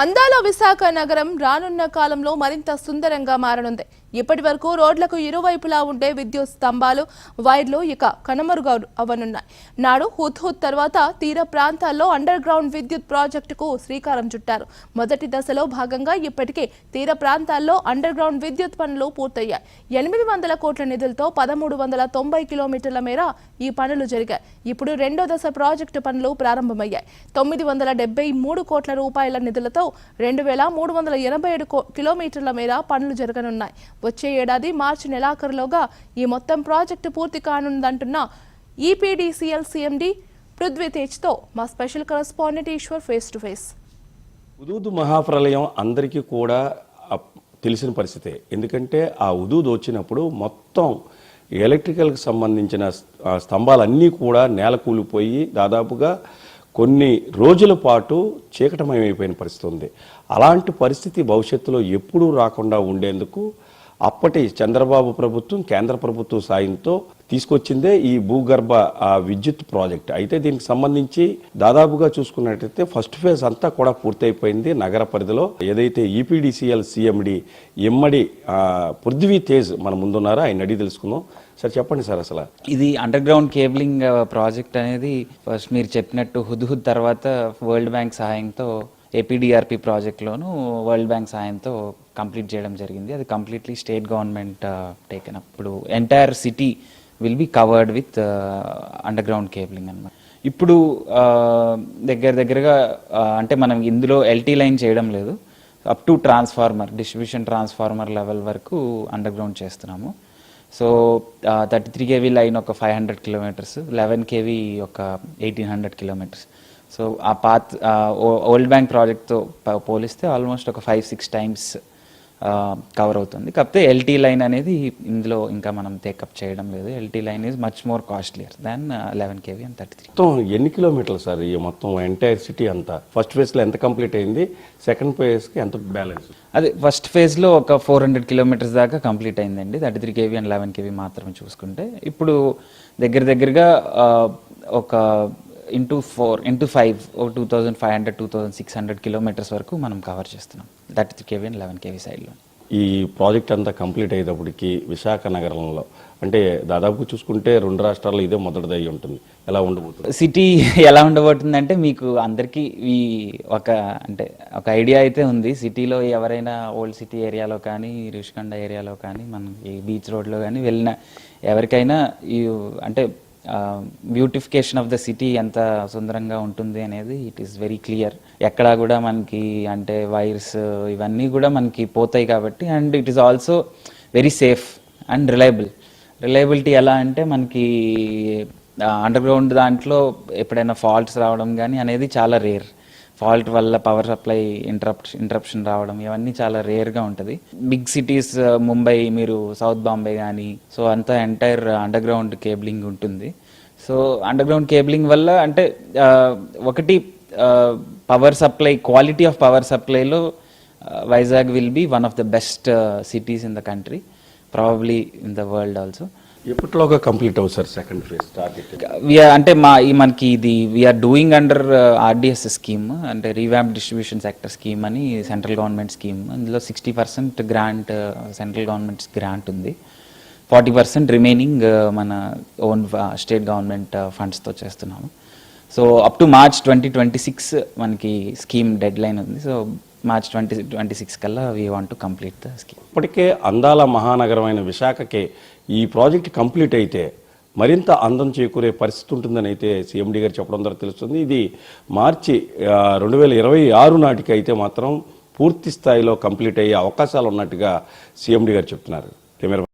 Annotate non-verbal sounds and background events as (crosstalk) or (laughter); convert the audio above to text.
అందాల విశాఖ నగరం రానున్న కాలంలో మరింత సుందరంగా మారనుంది. ఇప్పటి వరకు రోడ్లకు ఇరువైపులా ఉండే విద్యుత్ స్తంభాలు వైర్లు ఇక కనుమరుగు అవనున్నాయి. నాడు హుత్ హుత్ తర్వాత తీర ప్రాంతాల్లో అండర్ గ్రౌండ్ విద్యుత్ ప్రాజెక్టుకు శ్రీకారం చుట్టారు. మొదటి దశలో భాగంగా ఇప్పటికే తీర ప్రాంతాల్లో అండర్ గ్రౌండ్ విద్యుత్ పనులు పూర్తయ్యాయి. ఎనిమిది వందల కోట్ల నిధులతో పదమూడు వందల తొంభై కిలోమీటర్ల మేర ఈ పనులు జరిగాయి. ఇప్పుడు రెండో దశ ప్రాజెక్టు పనులు ప్రారంభమయ్యాయి. తొమ్మిది వందల డెబ్బై మూడు కోట్ల రూపాయల నిధులతో రెండు వేల మూడు వందల ఎనభై ఏడు కో- కిలోమీటర్ల మేర పనులు జరగనున్నాయి. వచ్చే ఏడాది మార్చి నెలాఖరులోగా ఈ మొత్తం ప్రాజెక్టు పూర్తి కానుందంటున్న ఈపీడీసీఎల్ సీఎండీ పృథ్వీ తేజ్తో మా special correspondent Eshwar face to face. Hudhud మహాప్రలయం అందరికీ కూడా తెలిసిన పరిస్థితే. ఎందుకంటే ఆ ఉదూదు వచ్చినప్పుడు మొత్తం ఎలక్ట్రికల్కి సంబంధించిన స్తంభాలన్నీ కూడా నేల కూలిపోయి దాదాపుగా కొన్ని రోజుల పాటు చీకటమయమైపోయిన పరిస్థితి ఉంది అలాంటి పరిస్థితి భవిష్యత్తులో ఎప్పుడూ రాకుండా ఉండేందుకు అప్పటి చంద్రబాబు ప్రభుత్వం కేంద్ర ప్రభుత్వం సాయంతో తీసుకొచ్చిందే ఈ భూగర్భ విద్యుత్ ప్రాజెక్ట్. అయితే దీనికి సంబంధించి దాదాపుగా చూసుకున్నట్టయితే ఫస్ట్ ఫేజ్ అంతా కూడా పూర్తయిపోయింది నగర పరిధిలో. ఏదైతే ఈపీడీసీఎల్ సీఎండి ఇమ్మడి పృథ్వీ తేజ్ మన ముందున్నారో ఆయన అడిగి తెలుసుకుందాం. సార్ చెప్పండి సార్ అసలు. ఇది అండర్ గ్రౌండ్ కేబులింగ్ ప్రాజెక్ట్ అనేది ఫస్ట్ మీరు చెప్పినట్టు హుద్హుద్ తర్వాత వరల్డ్ బ్యాంక్ సహాయంతో ఏపీడిఆర్పి ప్రాజెక్ట్లోను వరల్డ్ బ్యాంక్ సాయంతో కంప్లీట్ చేయడం జరిగింది. అది కంప్లీట్లీ స్టేట్ గవర్నమెంట్ టేకెన్ అప్పుడు entire city will be covered with under ground cabling అనమాట ఇప్పుడు దగ్గర దగ్గరగా అంటే మనం ఇందులో ఎల్టీ లైన్ చేయడం లేదు. Up to transformer distribution transformer level వరకు అండర్ గ్రౌండ్ చేస్తున్నాము. So thirty three KV line ఒక five hundred kilometres eleven KV ఒక ఎయిటీన్ హండ్రెడ్ కిలోమీటర్స్. సో ఆ పాత్ ఓల్డ్ బ్యాంక్ ప్రాజెక్ట్తో పోలిస్తే ఆల్మోస్ట్ ఒక ఫైవ్ సిక్స్ టైమ్స్ కవర్ అవుతుంది. కాకపోతే ఎల్టీ లైన్ అనేది ఇందులో ఇంకా మనం టేకప్ చేయడం లేదు. LT line is much more costlier than eleven KV and thirty three మొత్తం ఎన్ని కిలోమీటర్లు సార్ ఈ మొత్తం ఎంటైర్ సిటీ అంతా? ఫస్ట్ ఫేజ్లో ఎంత కంప్లీట్ అయింది? సెకండ్ ఫేజ్కి ఎంత బ్యాలెన్స్ అదే ఫస్ట్ ఫేజ్లో ఒక ఫోర్ హండ్రెడ్ కిలోమీటర్స్ దాకా కంప్లీట్ అయిందండి. Thirty three KV and eleven KV మాత్రమే చూసుకుంటే. ఇప్పుడు దగ్గర దగ్గరగా ఒక ఇంటూ ఫోర్ ఇంటూ ఫైవ్ ఓ two thousand five hundred two thousand six hundred kilometres వరకు మనం కవర్ చేస్తున్నాం. Thirty three KV and eleven KV సైడ్లో ఈ ప్రాజెక్ట్ అంతా కంప్లీట్ అయ్యేటప్పటికి విశాఖ నగరంలో అంటే దాదాపు చూసుకుంటే రెండు రాష్ట్రాల్లో ఇదే మొదటిది అయి ఉంటుంది. ఎలా ఉండబోతుంది? సిటీ (laughs) ఎలా ఉండబోతుందంటే మీకు అందరికీ ఈ ఒక అంటే ఒక ఐడియా అయితే ఉంది. సిటీలో ఎవరైనా ఓల్డ్ సిటీ ఏరియాలో కానీ రిషికొండ ఏరియాలో కానీ మనకి బీచ్ రోడ్లో కానీ వెళ్ళిన ఎవరికైనా ఈ అంటే బ్యూటిఫికేషన్ ఆఫ్ ద సిటీ ఎంత సుందరంగా ఉంటుంది అనేది ఇట్ ఈస్ వెరీ క్లియర్ ఎక్కడ కూడా మనకి అంటే వైర్స్ ఇవన్నీ కూడా మనకి పోతాయి కాబట్టి and it is also very safe and reliable reliability ఎలా అంటే మనకి అండర్ గ్రౌండ్ దాంట్లో ఎప్పుడైనా ఫాల్ట్స్ రావడం కానీ అనేది చాలా రేర్ ఫాల్ట్ వల్ల పవర్ సప్లై ఇంటరప్ట్ ఇంటరప్షన్ రావడం ఇవన్నీ చాలా రేర్గా ఉంటుంది. బిగ్ సిటీస్ ముంబై మీరు సౌత్ బాంబే కానీ సో అంతా ఎంటైర్ అండర్ గ్రౌండ్ కేబులింగ్ ఉంటుంది. సో అండర్ గ్రౌండ్ కేబులింగ్ వల్ల అంటే ఒకటి power supply quality of power సప్లైలో Vizag will be one of the best cities in the country probably in the world also ఎప్పటిలోగా complete అవుతుంది sir second phase target అంటే మా ఈ మనకి ఇది we are doing under RDS scheme అంటే రీవ్యాప్ distribution sector scheme అని central government scheme ఇందులో sixty percent grant central government grant ఉంది. ఫార్టీ పర్సెంట్ రిమైనింగ్ మన ఓన్ స్టేట్ గవర్నమెంట్ ఫండ్స్తో చేస్తున్నాము. So up to March twenty twenty six మనకి scheme dead line ఉంది. So March twenty twenty six కల్లా we want to complete the scheme ఇప్పటికే అందాల మహానగరమైన విశాఖకే ఈ ప్రాజెక్ట్ కంప్లీట్ అయితే మరింత అందం చేకూరే పరిస్థితి ఉంటుందని అయితే సీఎండి గారు చెప్పడం ద్వారా తెలుస్తుంది. ఇది మార్చి రెండు వేల ఇరవై ఆరు నాటికి అయితే మాత్రం పూర్తి స్థాయిలో కంప్లీట్ అయ్యే అవకాశాలు ఉన్నట్టుగా సీఎండీ గారు చెప్తున్నారు. కెమెరా